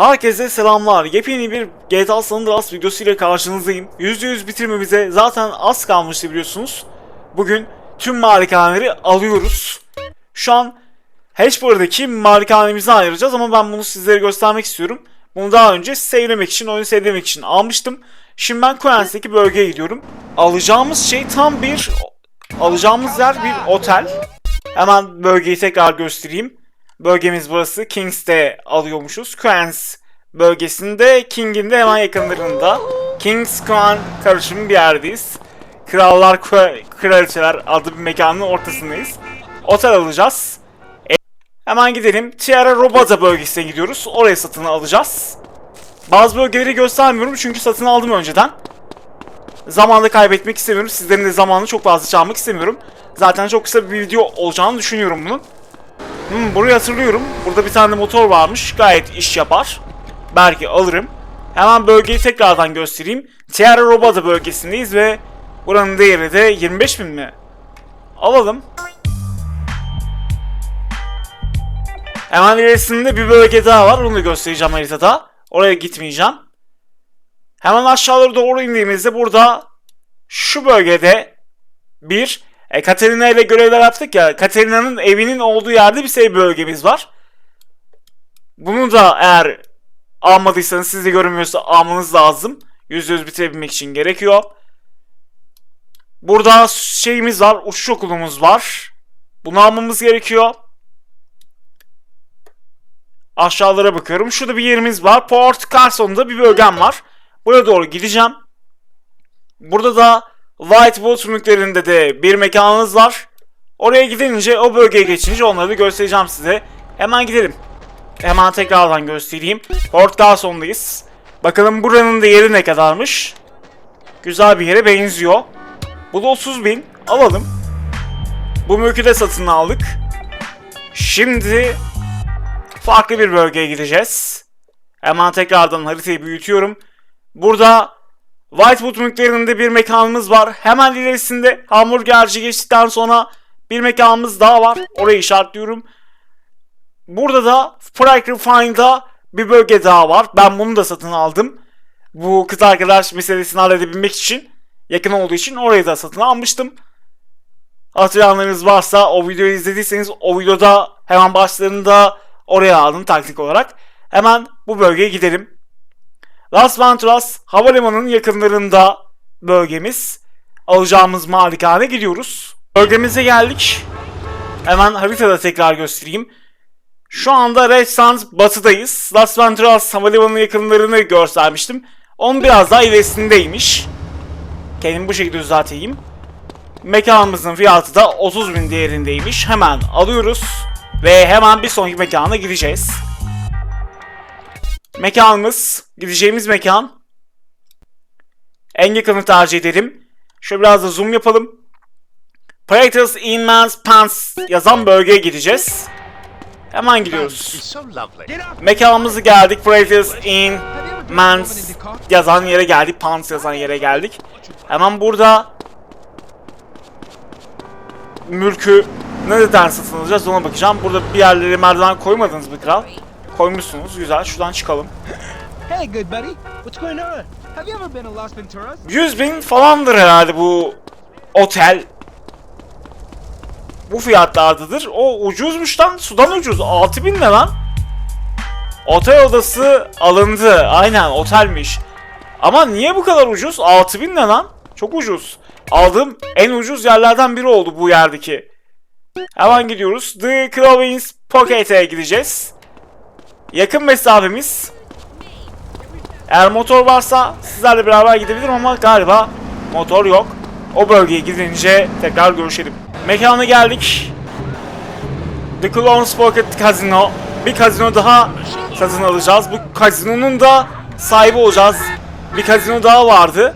Herkese selamlar. Yepyeni bir GTA San Andreas videosu ile karşınızdayım. %100 bitirmemize zaten az kalmıştı biliyorsunuz. Bugün tüm malikaneleri alıyoruz. Şu an Hatchboard'daki malikanemizi ayıracağız ama ben bunu sizlere göstermek istiyorum. Bunu daha önce sevlemek için, oyunu sevlemek için almıştım. Şimdi ben Queens'teki bölgeye gidiyorum. Alacağımız şey tam bir... Alacağımız yer bir otel. Hemen bölgeyi tekrar göstereyim. Bölgemiz burası. Kings'te alıyormuşuz. Queens bölgesinde King'in de hemen yakınlarında. Kings Crown karışımı bir yerdeyiz. Krallar, kra- kraliçeler adlı bir mekanın ortasındayız. Otel alacağız. E- hemen gidelim. Tiara Robada bölgesine gidiyoruz. Oraya satın alacağız. Bazı bölgeleri göstermiyorum çünkü satın aldım önceden. Zamanı kaybetmek istemiyorum. Sizlerin de zamanını çok fazla çalmak istemiyorum. Zaten çok kısa bir video olacağını düşünüyorum bunun. Hmm, burayı hatırlıyorum. Burada bir tane motor varmış. Gayet iş yapar. Belki alırım. Hemen bölgeyi tekrardan göstereyim. Tierra Robada bölgesindeyiz ve buranın değeri de 25 bin mi? Alalım. Hemen ilerisinde bir bölge daha var. Onu da göstereceğim haritada. Oraya gitmeyeceğim. Hemen aşağıları doğru indiğimizde burada şu bölgede bir e, Katerina ile görevler yaptık ya. Katerina'nın evinin olduğu yerde bir save bölgemiz var. Bunu da eğer almadıysanız siz de görünmüyorsa almanız lazım. %100 bitirebilmek için gerekiyor. Burada şeyimiz var. Uçuş okulumuz var. Bunu almamız gerekiyor. Aşağılara bakıyorum. Şurada bir yerimiz var. Port Carson'da bir bölgem var. Buraya doğru gideceğim. Burada da Whitewood mülklerinde de bir mekanınız var. Oraya gidince o bölgeye geçince onları da göstereceğim size. Hemen gidelim. Hemen tekrardan göstereyim. Port Carson'dayız. Bakalım buranın da yeri ne kadarmış. Güzel bir yere benziyor. Bu da 30 bin. Alalım. Bu mülkü de satın aldık. Şimdi farklı bir bölgeye gideceğiz. Hemen tekrardan haritayı büyütüyorum. Burada Whitewood mülklerinde bir mekanımız var. Hemen ilerisinde hamburgerci geçtikten sonra bir mekanımız daha var. Orayı işaretliyorum. Burada da Prike Refine'da bir bölge daha var. Ben bunu da satın aldım. Bu kız arkadaş meselesini halledebilmek için. Yakın olduğu için orayı da satın almıştım. Hatırlayanlarınız varsa o videoyu izlediyseniz o videoda hemen başlarında oraya aldım taktik olarak. Hemen bu bölgeye gidelim. Las Venturas havalimanının yakınlarında bölgemiz. Alacağımız malikane gidiyoruz. Bölgemize geldik. Hemen haritada tekrar göstereyim. Şu anda Red Sands batıdayız. Las Venturas havalimanının yakınlarını göstermiştim. Onun biraz daha ilerisindeymiş. Kendimi bu şekilde düzelteyim. Mekanımızın fiyatı da 30 bin değerindeymiş. Hemen alıyoruz. Ve hemen bir sonraki mekana gideceğiz. Mekanımız, gideceğimiz mekan. En yakını tercih ederim. Şöyle biraz da zoom yapalım. Praetus Inman's Pants yazan bölgeye gideceğiz. Hemen gidiyoruz. Mekanımızı geldik. Praetus Inman's yazan yere geldik. Pants yazan yere geldik. Hemen burada mülkü nereden satın alacağız ona bakacağım. Burada bir yerlere merdiven koymadınız mı kral? Koymuşsunuz. Güzel. Şuradan çıkalım. Hey, good buddy. What's going on? Have you ever been to Las Venturas? 100 bin falandır herhalde bu otel. Bu fiyatlardadır. O ucuzmuş lan. Sudan ucuz. 6 bin ne lan? Otel odası alındı. Aynen otelmiş. Ama niye bu kadar ucuz? 6 bin ne lan? Çok ucuz. Aldığım en ucuz yerlerden biri oldu bu yerdeki. Hemen gidiyoruz. The Crovins Pocket'e gideceğiz. Yakın mesafemiz. Eğer motor varsa sizlerle beraber gidebilirim ama galiba motor yok. O bölgeye gidince tekrar görüşelim. Mekana geldik. The Clones Pocket Casino. Bir kazino daha satın alacağız. Bu kazinonun da sahibi olacağız. Bir kazino daha vardı.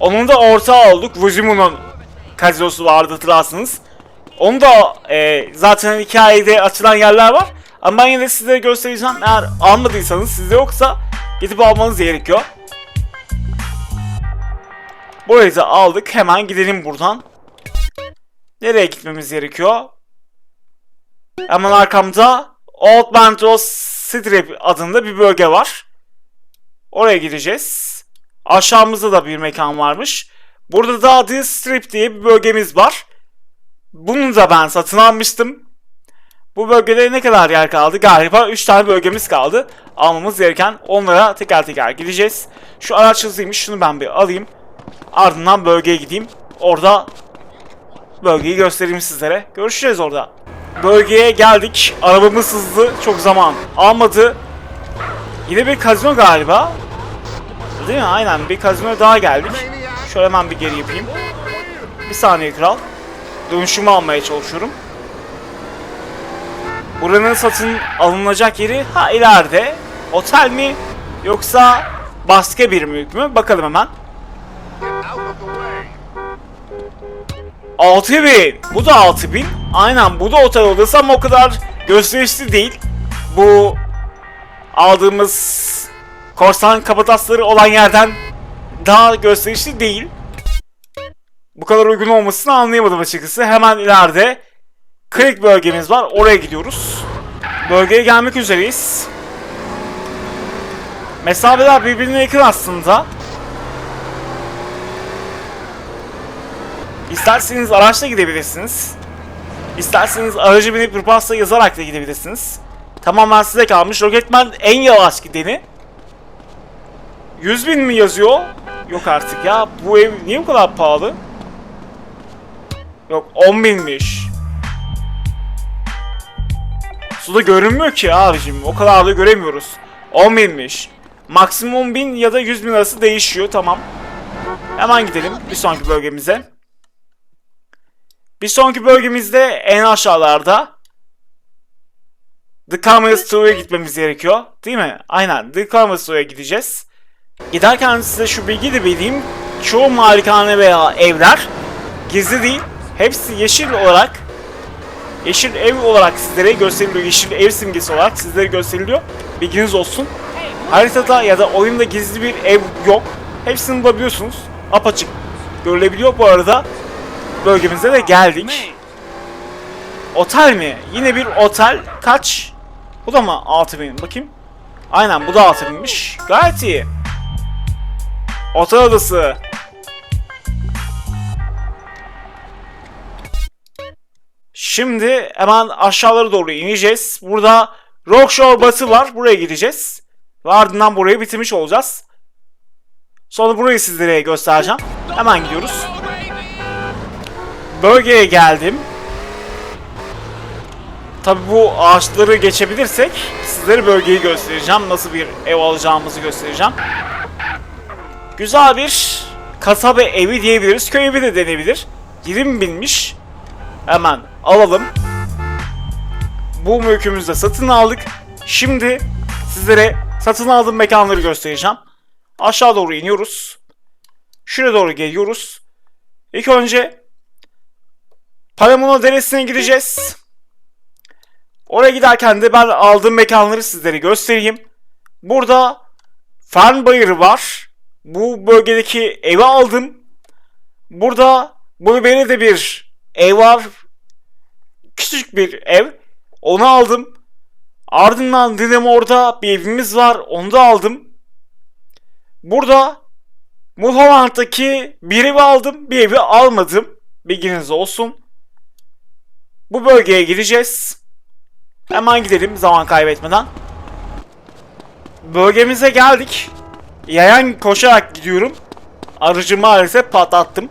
Onun da ortağı olduk. Vuzimu'nun kazinosu vardı hatırlarsınız. Onu da e, zaten hikayede açılan yerler var. Ama ben yine size göstereceğim. Eğer almadıysanız sizde yoksa gidip almanız gerekiyor. Burayı da aldık. Hemen gidelim buradan. Nereye gitmemiz gerekiyor? Hemen arkamda Old Bantros Strip adında bir bölge var. Oraya gideceğiz. Aşağımızda da bir mekan varmış. Burada da The Strip diye bir bölgemiz var. Bunu da ben satın almıştım. Bu bölgede ne kadar yer kaldı? Galiba 3 tane bölgemiz kaldı. Almamız gereken onlara teker teker gideceğiz. Şu araç hızlıymış. Şunu ben bir alayım. Ardından bölgeye gideyim. Orada bölgeyi göstereyim sizlere. Görüşeceğiz orada. Bölgeye geldik. Arabamız hızlı. Çok zaman almadı. Yine bir kazino galiba. Değil mi? Aynen bir kazino daha geldik. Şöyle hemen bir geri yapayım. Bir saniye kral. Dönüşümü almaya çalışıyorum. Buranın satın alınacak yeri ha ileride. Otel mi yoksa başka bir mülk mü? Bakalım hemen. 6000. Bu da 6000. Aynen bu da otel odası ama o kadar gösterişli değil. Bu aldığımız korsan kapatasları olan yerden daha gösterişli değil. Bu kadar uygun olmasını anlayamadım açıkçası. Hemen ileride Creek bölgemiz var. Oraya gidiyoruz. Bölgeye gelmek üzereyiz. Mesafeler birbirine yakın aslında. İsterseniz araçla gidebilirsiniz. İsterseniz aracı binip Rupas'la yazarak da gidebilirsiniz. Tamamen size kalmış. Rocketman en yavaş gideni. 100 bin mi yazıyor? Yok artık ya. Bu ev niye bu kadar pahalı? Yok 10 binmiş. Suda görünmüyor ki abicim. O kadar da göremiyoruz. 10 binmiş. Maksimum 1000 ya da 100 bin arası değişiyor. Tamam. Hemen gidelim bir sonraki bölgemize. Bir sonraki bölgemizde en aşağılarda The Carmel Store'a gitmemiz gerekiyor. Değil mi? Aynen. The Carmel Store'a gideceğiz. Giderken size şu bilgi de vereyim. Çoğu malikane veya evler gizli değil. Hepsi yeşil olarak yeşil ev olarak sizlere gösteriliyor. Yeşil ev simgesi olarak sizlere gösteriliyor. Bilginiz olsun. Haritada ya da oyunda gizli bir ev yok. Hepsini bulabiliyorsunuz. Apaçık görülebiliyor. Bu arada bölgemize de geldik. Otel mi? Yine bir otel. Kaç? Bu da mı 6000? Bakayım. Aynen bu da 6000'miş. Gayet iyi. Otel odası. Şimdi hemen aşağılara doğru ineceğiz. Burada Rockshore Batı var. Buraya gideceğiz. Ve ardından burayı bitirmiş olacağız. Sonra burayı sizlere göstereceğim. Hemen gidiyoruz. Bölgeye geldim. Tabi bu ağaçları geçebilirsek sizlere bölgeyi göstereceğim. Nasıl bir ev alacağımızı göstereceğim. Güzel bir kasaba evi diyebiliriz. Köy evi de denebilir. 20 binmiş. Hemen alalım. Bu mülkümüzü de satın aldık. Şimdi sizlere satın aldığım mekanları göstereceğim. Aşağı doğru iniyoruz. Şuraya doğru geliyoruz. İlk önce Palamono Deresi'ne gideceğiz. Oraya giderken de ben aldığım mekanları sizlere göstereyim. Burada Fern Bayırı var. Bu bölgedeki evi aldım. Burada Blueberry'de bir ev var. Küçük bir ev. Onu aldım. Ardından Dinamore'da bir evimiz var. Onu da aldım. Burada Mulholland'daki bir evi aldım. Bir evi almadım. Bilginiz olsun. Bu bölgeye gideceğiz. Hemen gidelim zaman kaybetmeden. Bölgemize geldik. Yayan koşarak gidiyorum. Aracı maalesef patlattım.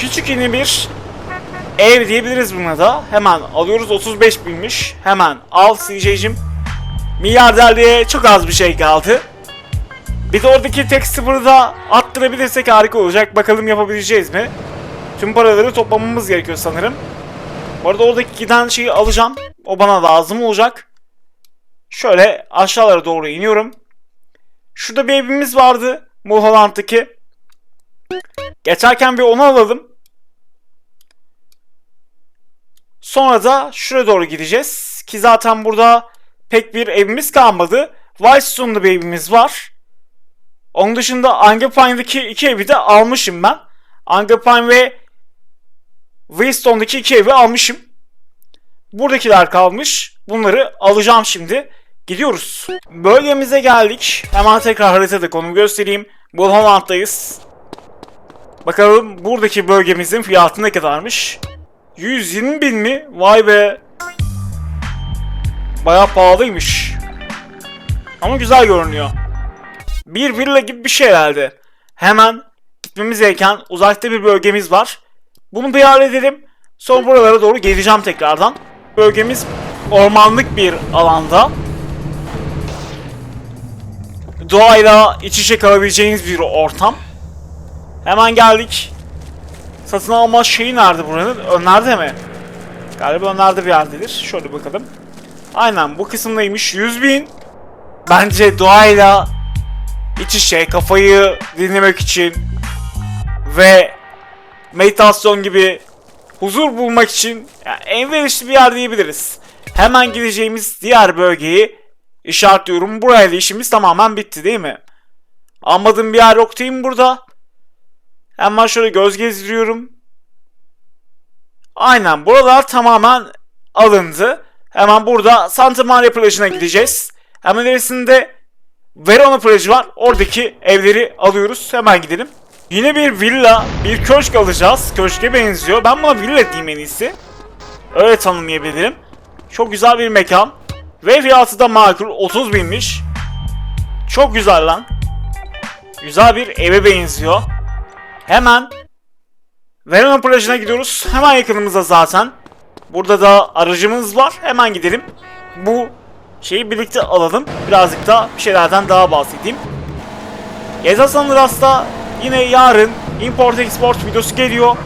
Küçük yeni bir ev diyebiliriz buna da. Hemen alıyoruz 35 binmiş. Hemen al CJ'cim. Milyarderliğe çok az bir şey kaldı. De oradaki tek sıfırı da arttırabilirsek harika olacak. Bakalım yapabileceğiz mi? Tüm paraları toplamamız gerekiyor sanırım. Bu arada oradaki giden şeyi alacağım. O bana lazım olacak. Şöyle aşağılara doğru iniyorum. Şurada bir evimiz vardı. Mulholland'daki. Geçerken bir onu alalım. Sonra da şuraya doğru gideceğiz. Ki zaten burada pek bir evimiz kalmadı. Whitestone'da bir evimiz var. Onun dışında Angepine'daki iki evi de almışım ben. Angepine ve Wheelstone'daki iki evi almışım. Buradakiler kalmış. Bunları alacağım şimdi. Gidiyoruz. Bölgemize geldik. Hemen tekrar haritada konumu göstereyim. Bulholland'dayız. Bakalım buradaki bölgemizin fiyatı ne kadarmış? 120 bin mi? Vay be. Bayağı pahalıymış. Ama güzel görünüyor. Bir villa gibi bir şey herhalde. Hemen gitmemiz gereken uzakta bir bölgemiz var. Bunu bir halledelim. Sonra buralara doğru geleceğim tekrardan. Bölgemiz ormanlık bir alanda. Doğayla iç içe kalabileceğiniz bir ortam. Hemen geldik. Satın alma şeyi nerede buranın? Önlerde mi? Galiba önlerde bir yerdedir. Şöyle bakalım. Aynen bu kısımdaymış. 100 bin. Bence doğayla iç içe kafayı dinlemek için ve meditasyon gibi huzur bulmak için yani en verişli bir yer diyebiliriz. Hemen gideceğimiz diğer bölgeyi işaretliyorum. Burayla işimiz tamamen bitti değil mi? Anladığım bir yer yok değil mi burada? Hemen şöyle göz gezdiriyorum. Aynen buralar tamamen alındı. Hemen burada Santa Maria plajına gideceğiz. Hemen ilerisinde Verona plajı var. Oradaki evleri alıyoruz. Hemen gidelim. Yine bir villa, bir köşk alacağız. Köşke benziyor. Ben buna villa diyeyim en iyisi. Öyle tanımlayabilirim. Çok güzel bir mekan. Ve fiyatı da makul. 30 binmiş. Çok güzel lan. Güzel bir eve benziyor. Hemen Verona plajına gidiyoruz. Hemen yakınımızda zaten. Burada da aracımız var. Hemen gidelim. Bu şeyi birlikte alalım. Birazcık da bir şeylerden daha bahsedeyim. Geza San Andreas'ta yine yarın import export videosu geliyor.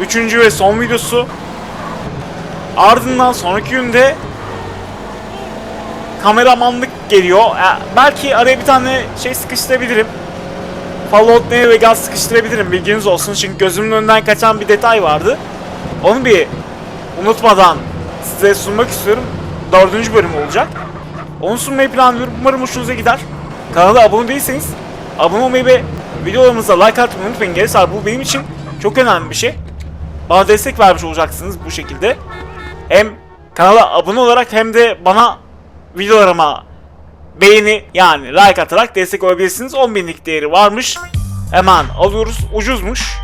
Üçüncü ve son videosu. Ardından sonraki günde kameramanlık geliyor. E, belki araya bir tane şey sıkıştırabilirim. Fallout New Vegas sıkıştırabilirim bilginiz olsun çünkü gözümün önünden kaçan bir detay vardı. Onu bir unutmadan size sunmak istiyorum. Dördüncü bölüm olacak. Onu sunmayı planlıyorum. Umarım hoşunuza gider. Kanala abone değilseniz abone olmayı ve videolarımıza like atmayı unutmayın. Gençler bu benim için çok önemli bir şey. Bana destek vermiş olacaksınız bu şekilde. Hem kanala abone olarak hem de bana videolarıma beğeni yani like atarak destek olabilirsiniz. 10 binlik değeri varmış. Hemen alıyoruz. Ucuzmuş.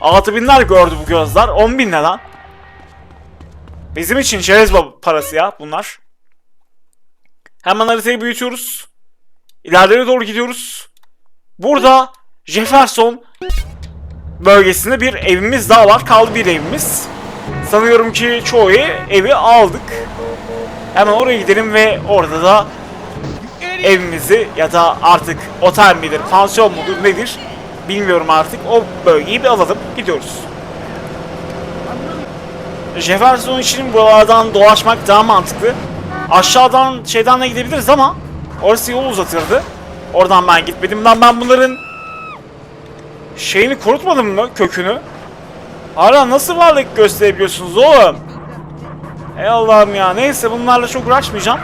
6000'ler gördü bu gözler. 10 bin ne lan? Bizim için çerez parası ya bunlar. Hemen haritayı büyütüyoruz. İlerlere doğru gidiyoruz. Burada Jefferson bölgesinde bir evimiz daha var. Kaldı bir evimiz. Sanıyorum ki çoğu evi aldık. Hemen oraya gidelim ve orada da evimizi ya da artık otel midir, pansiyon mudur nedir bilmiyorum artık. O bölgeyi bir alalım. Gidiyoruz. Jefferson için buralardan dolaşmak daha mantıklı. Aşağıdan şeyden de gidebiliriz ama orası yol uzatırdı. Oradan ben gitmedim. Lan ben bunların şeyini kurutmadım mı kökünü? Hala nasıl varlık gösterebiliyorsunuz oğlum? Ey Allah'ım ya. Neyse bunlarla çok uğraşmayacağım.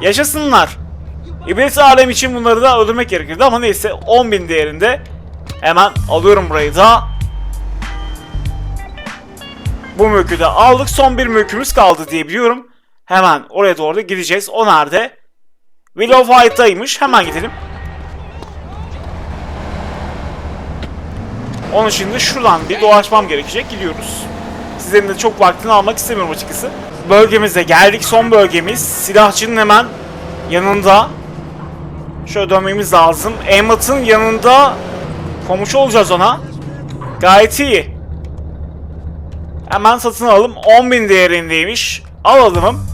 Yaşasınlar. İblis alem için bunları da öldürmek gerekirdi ama neyse 10.000 değerinde hemen alıyorum burayı da. Bu mülkü de aldık. Son bir mülkümüz kaldı diye biliyorum. Hemen oraya doğru gideceğiz. O nerede? Willow Fight'taymış. Hemen gidelim. Onun için de şuradan bir dolaşmam gerekecek. Gidiyoruz. Sizlerin de çok vaktini almak istemiyorum açıkçası. Bölgemize geldik. Son bölgemiz. Silahçının hemen yanında. Şöyle dönmemiz lazım. Emmett'ın yanında komşu olacağız ona. Gayet iyi. Hemen satın alalım. 10.000 değerindeymiş. Alalım.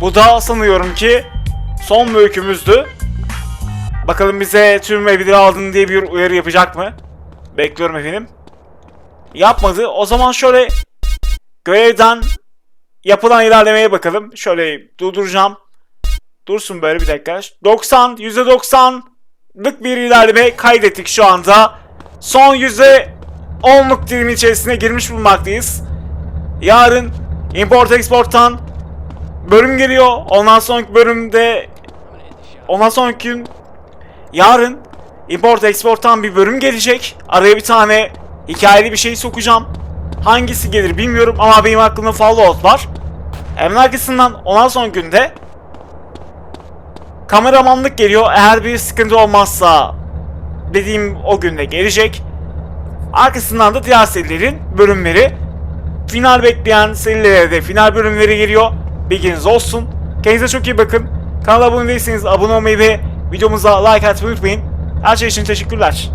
Bu da sanıyorum ki son mülkümüzdü. Bakalım bize tüm evleri aldın diye bir uyarı yapacak mı? Bekliyorum efendim. Yapmadı. O zaman şöyle görevden yapılan ilerlemeye bakalım. Şöyle durduracağım. Dursun böyle bir dakika. 90, %90'lık bir ilerleme kaydettik şu anda. Son %10'luk dilim içerisine girmiş bulunmaktayız. Yarın import export'tan bölüm geliyor. Ondan sonraki bölümde ondan sonraki gün yarın import export'tan bir bölüm gelecek. Araya bir tane hikayeli bir şey sokacağım. Hangisi gelir bilmiyorum ama benim aklımda Fallout var. Hemen arkasından ondan son günde kameramanlık geliyor. Eğer bir sıkıntı olmazsa dediğim o günde gelecek. Arkasından da diğer serilerin bölümleri. Final bekleyen serilere de final bölümleri geliyor. Bilginiz olsun. Kendinize çok iyi bakın. Kanala abone değilseniz abone olmayı ve videomuza like atmayı unutmayın. Her şey için teşekkürler.